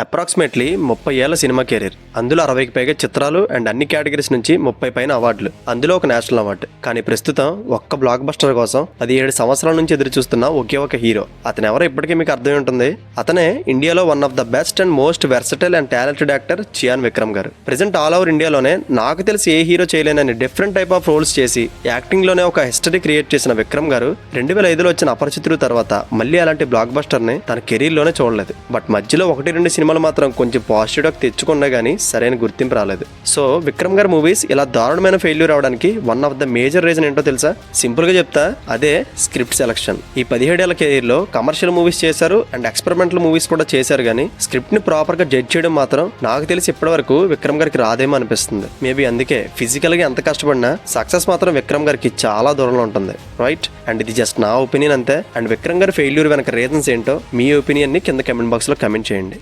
Approximately ముప్పై ఏళ్ళ cinema career. అందులో అరవైకి పైగా చిత్రాలు అండ్ అన్ని కేటగిరీస్ నుంచి ముప్పై పైన అవార్డులు. అందులో ఒక నేషనల్ అవార్డు. కానీ ప్రస్తుతం ఒక్క బ్లాక్ బస్టర్ కోసం పదిహేడు సంవత్సరాల నుంచి ఎదురు చూస్తున్న ఒకే ఒక హీరో. అతను ఎవరో ఇప్పటికీ మీకు అర్థమై ఉంటుంది. అతనే ఇండియాలో one of the best and most versatile and talented actor Chiyaan Vikram garu. Present all over ఇండియాలోనే నాకు తెలిసి ఏ హీరో చేయలేనని డిఫరెంట్ టైప్ ఆఫ్ రోల్స్ చేసి యాక్టింగ్లోనే ఒక హిస్టరీ క్రియేట్ చేసిన విక్రమ్ గారు రెండు వేల ఐదులో వచ్చిన అపరిచితులు తర్వాత మళ్ళీ అలాంటి బ్లాక్ బస్టర్ని తన కెరీర్లోనే చూడలేదు. బట్ మధ్యలో ఒకటి రెండు సినిమా సినిమాలు మాత్రం కొంచెం పాజిటివ్ తెచ్చుకున్నా కానీ సరైన గుర్తింపు రాలేదు. సో విక్రమ్ గారి మూవీస్ ఇలా దారుణమైన ఫెయిల్యూర్ అవడానికి one of the major reason ఏంటో తెలుసా? సింపుల్గా చెప్తా అదే స్క్రిప్ట్ సెలక్షన్ ఈ పదిహేడేళ్ళ కెరీర్లో కమర్షియల్ మూవీస్ చేశారు అండ్ ఎక్స్పెరిమెంటల్ మూవీస్ కూడా చేశారు కానీ స్క్రిప్ట్ని ప్రాపర్గా జడ్జ్ చేయడం మాత్రం నాకు తెలిసి ఇప్పటివరకు విక్రమ్ గారికి రాదేమో అనిపిస్తుంది. మేబీ అందుకే ఫిజికల్గా ఎంత కష్టపడినా సక్సెస్ మాత్రం విక్రమ్ గారికి చాలా దూరంలో ఉంటుంది. రైట్ అండ్ ఇది జస్ట్ నా ఒపీనియన్ అంతే. అండ్ విక్రమ్ గారి ఫెయిల్యూర్ వెనక రీజన్స్ ఏంటో మీ ఒపీనియన్ని కింద కమెంట్ బాక్స్లో కమెంట్ చేయండి.